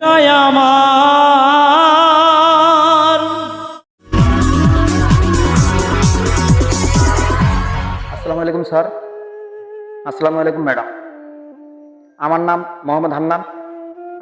আসসালামু আলাইকুম, স্যার। আসসালামু আলাইকুম, ম্যাডাম। আমার নাম মোহাম্মদ হান্নান।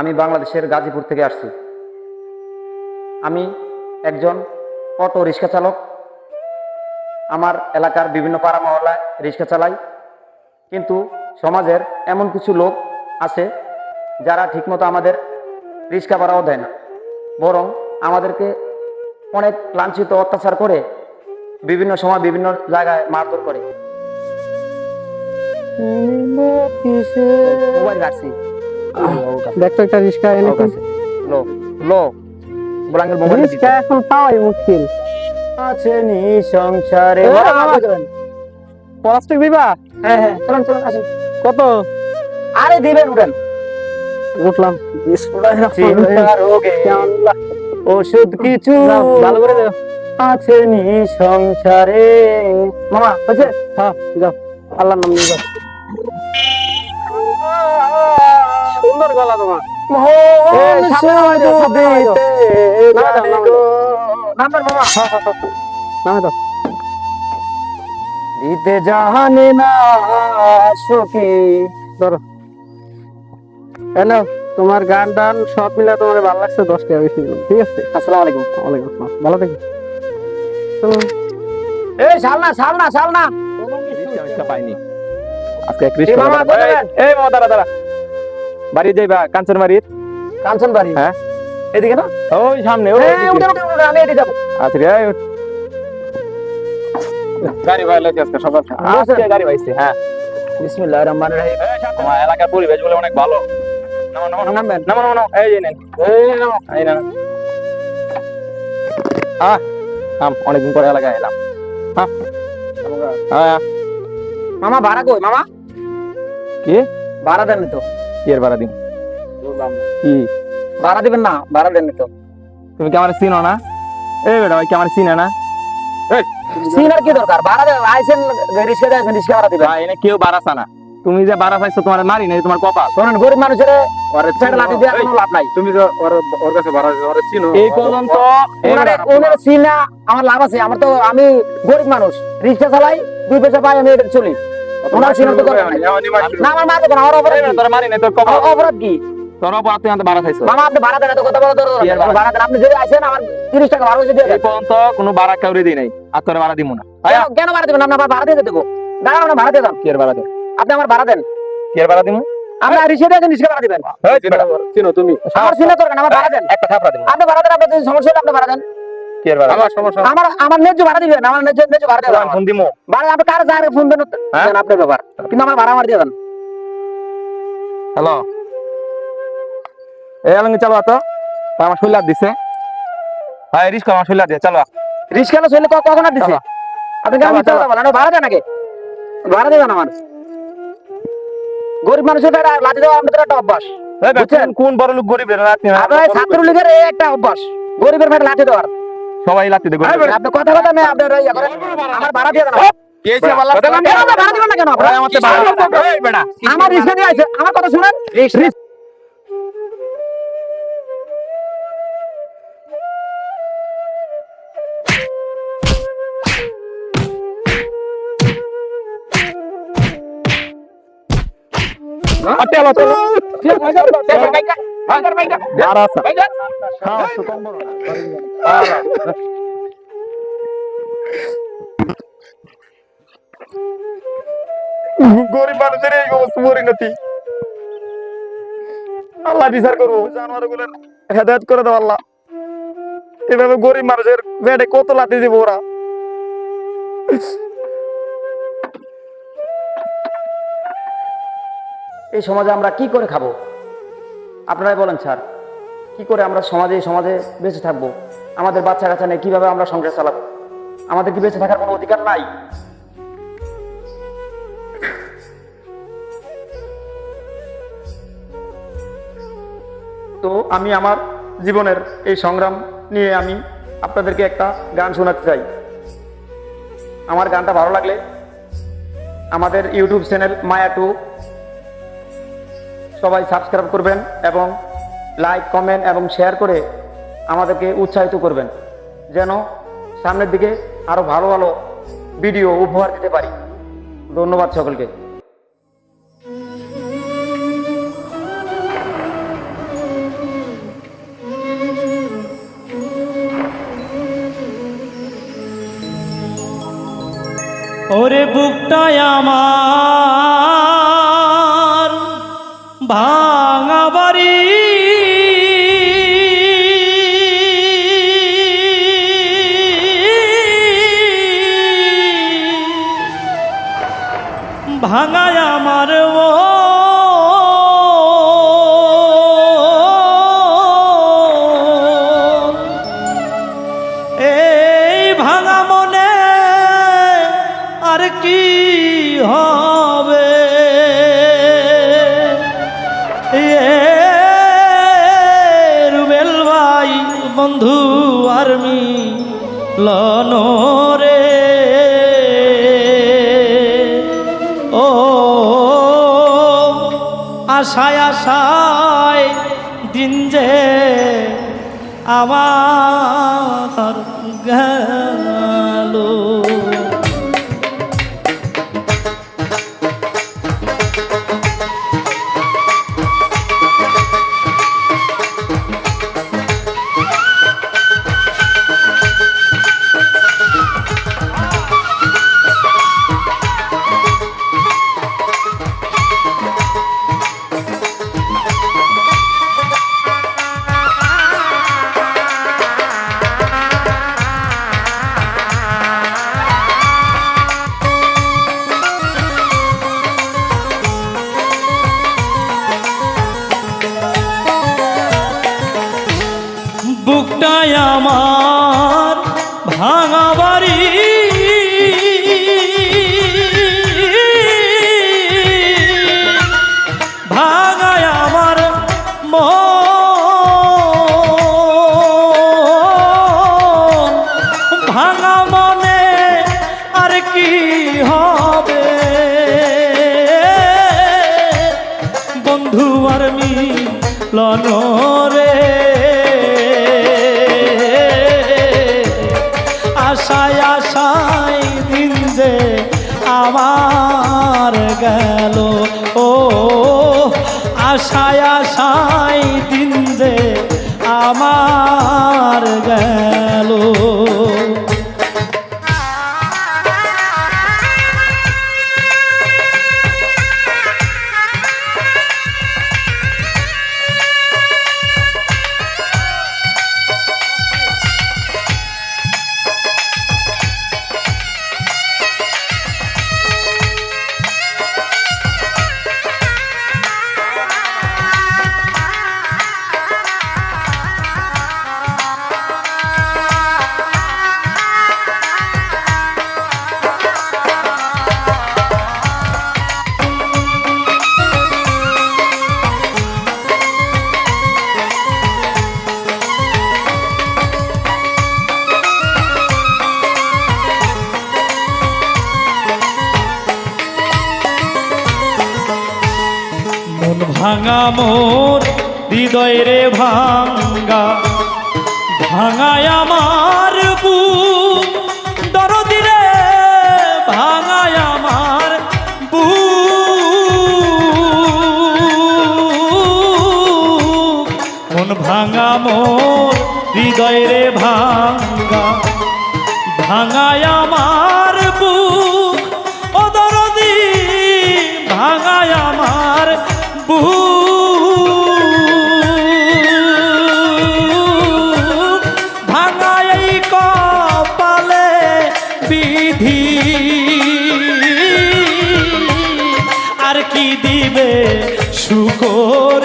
আমি বাংলাদেশের গাজীপুর থেকে আসছি। আমি একজন অটো রিক্সা চালক। আমার এলাকার বিভিন্ন পাড়া মহল্লায় রিক্সা চালাই। কিন্তু সমাজের এমন কিছু লোক আছে যারা ঠিকমতো আমাদের রিক্সা ভাড়াও দেয় না। বরং আমাদেরকে অনেক লাঞ্ছিত অত্যাচার করে বিভিন্ন সময় বিভিন্ন জায়গায় মারধর করে। দেখতো একটা রিক্সা এনে লো লো ব্রাঙ্গের মোবাইল রিক্সা এখন পাওয়াই মুশকিল। আছে নি সংসারে। প্লাস্টিক দিবা? হ্যাঁ হ্যাঁ চলুন চলুন আসুন। কত? আরে দিবেন উঠেন। উঠলাম। ওষুধ কিছু ভালো করে। আছে নি সংসারে। মামা হয়েছে? হ্যাঁ যাও। আল্লাহর নাম নিয়ে যাও। সুন্দর গলা তোমার। মোহন এই, সামনে নামাই দাও, সামনে নামাই দাও। সুবিতে নামাই দাও, জানে নামাই গো। দাও। নাম্বার মামা নামে দাও। দিতে জানে না সখী ধরো। হ্যালো তোমার গান টান সব মিলে তোমার ভালো লাগছে দশ টাকা বেশি ঠিক আছে? আসসালামু আলাইকুম। ওয়ালাইকুম আসসালাম ভালো থাকি। এই শালনা শালনা শালনা। পাইনি আজকে এক এই মামা এই মামা দাঁড়া দাঁড়া। বাড়ি যাইবা কাঞ্চন বাড়ির। কাঞ্চন বাড়ি? হ্যাঁ। এদিকে না? ওই সামনে ওই আমি এদিকে যাব। আচ্ছা রে গাড়ি ভাই লাগে আজকে গাড়ি পাইছি হ্যাঁ। বিসমিল্লাহির রহমানির রহিম। আমার এলাকার পরিবেশ বলে অনেক ভালো। নামো নামো নামো নামবেন নামো নামো নামো। এই নেন এই নামো এই না আহ আম অনেকদিন পরে এলাকায় এলাম। হ্যাঁ? হ্যাঁ মামা ভাড়া কই মামা? কি? ভাড়া দেন তো? কি এর ভাড়া দিন কি? ভাড়া দিবেন না ভাড়া দেন তো। তুমি কি আমার চিনো না? এই বেটা ভাই কি আমার চিনে না? সিনার কি দরকার? ভাড়া আইসেন রিক্সা দেন রিক্সা ভাড়া দিবেন। এনে কেউ বাড়াছা না। তুমি যে বাড়া পাইছো তোমার মারি নাই তোমার কপাল। শোনেন গরিব মানুষের লাঠি কোনো লাভ নাই। তুমি যে ওর ওর কাছে বাড়া ওর চিনো। এই পর্যন্ত ওনারে ওনারে সিনা আমার লাভ আছে। আমার তো আমি গরিব মানুষ। রিক্সা চালাই দুই পয়সা পাই আমি এটা চলি। ওনার সিনার তো না আমার মারতে আমার অপরাধ কি? তোর মারি নাই তোর কপাল। অপরাধ কি? তোর অপরাধ তুই আমাদের বাড়া খাইছো। মামা আপনি ভাড়া দেন এত কথা বলা কি ভাড়া? ভাড়া দেন আপনি যদি আসেন আমার তিরিশ টাকা ভাড়া দিয়ে এই পর্যন্ত কোনো বাড়া কাউরে দিই নাই আর তোর বাড়া দিব না। কেন ভাড়া দেবেন? আপনি আমার ভাড়া দিয়ে দেবো। দাঁড়ান আপনি ভাড়া দিয়ে দেন কি আপনি আমার ভাড়া দেন। কি বাড়া দিমু? ভাড়া দিবেন। এই বেটা, চিনো তুমি। আমার দরকার আমার ভাড়া দেন। একটা দিমু। আপনি ভাড়া দেন আপনার যদি সমস্যা হলে আপনি ভাড়া দেন। কি বাড়া আমার সমস্যা আমার আমার ন্যায্য ভাড়া দিবেন আমার ন্যায্য ন্যায্য ভাড়া দেবেন ফোন দিমু। ভাড়া আপনি কার যার ফোন দেন হ্যাঁ? দেন আপনার ব্যাপার। কিন্তু আমার ভাড়া আমার দিয়ে দেন। হ্যালো। এই আলঙ্গি চালো তো আমার শৈলা দিছে। হ্যাঁ রিস্ক আমার শৈলা দিয়ে চালো হলে চলে কখন আর দিছে? আপনি কেন বলেন ভাড়া দেন আগে। ভাড়া দেবেন আমার। গরিব মানুষের লাঠি দেওয়া আমাদের একটা অভ্যাস বুঝছেন? কোন- কোন বড় লোক গরিবের ছাত্রলীগের এই একটা অভ্যাস গরিবের মেয়ে লাঠি দেওয়ার। সবাই লাঠি দেবে আপনি কথা কথা আমি আপনার ইয়ে আমার ভাড়া দিয়ে আমার কথা হইছে আর আছে বাইকার। গরিব মানুষের এই অবস্থা পরিণতি আল্লাহ বিচার করব জানোয়ারগুলো হেদায়ত করে দাও আল্লাহ এভাবে গরিব মানুষের পেটে কত লাথি দিব ওরা এই সমাজে আমরা কি করে খাব? আপনারাই বলেন, স্যার। কি করে আমরা সমাজে সমাজে বেঁচে থাকব? আমাদের বাচ্চা কাচ্চা নেই কীভাবে আমরা সংসার চালাবো? আমাদের কি বেঁচে থাকার কোনো অধিকার নাই? তো আমি আমার জীবনের এই সংগ্রাম নিয়ে আমি আপনাদেরকে একটা গান শোনাতে চাই। আমার গানটা ভালো লাগলে আমাদের ইউটিউব চ্যানেল মায়া টু সবাই সাবস্ক্রাইব করবেন এবং লাইক কমেন্ট এবং শেয়ার করে আমাদেরকে উৎসাহিত করবেন, যেন সামনের দিকে আরও ভালো ভালো ভিডিও উপহার দিতে পারি। ধন্যবাদ সকলকে। ওরে বুকটায় আমার ভাঙা বাড়ি। ভাঙায় আমার ও। এই ভাঙা মনে আর কি হবে? আর্মি লনরে ও আশায় আশায় দিন যে আমার গেল। মিলন রে। আশায় আশায় দিন যে আমার গেল ভাঙা মোর হৃদয় রে ভাঙ্গা ভাঙায় আমার বুক, দরদি রে, ভাঙায় আমার বুক। মন ভাঙা মোর হৃদয় রে ভাঙ্গা ভাঙায় আমার বুক, ও দরদি, ভাঙায় আমার বুক। দিবে শুকরে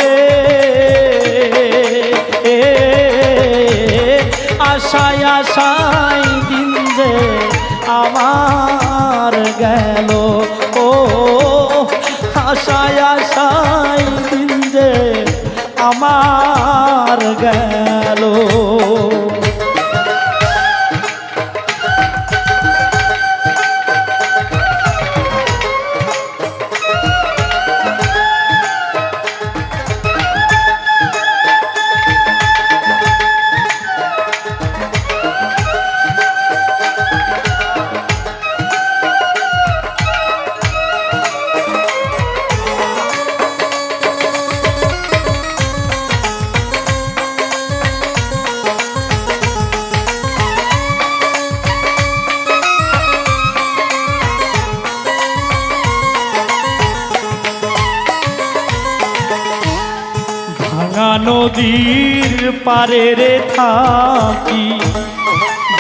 পারে রে থাকি।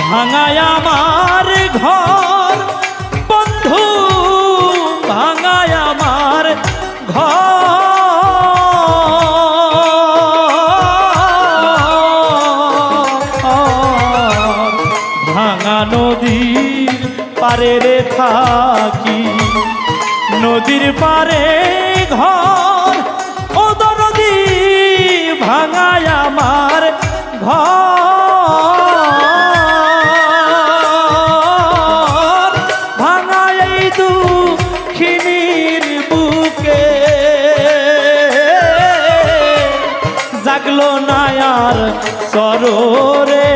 ভাঙায় আমার ঘর, বন্ধু, ভাঙায় আমার ঘর। ভাঙা নদীর পারে রে থাকি, নদীর পারে ঘর। জাগলো না আর সরোরে।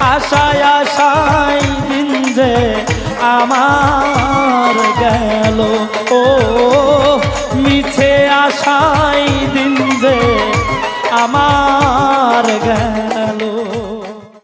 আশায় আশায় দিন যে আমার গেল। ও, মিছে আশায় দিন যে আমার গেল।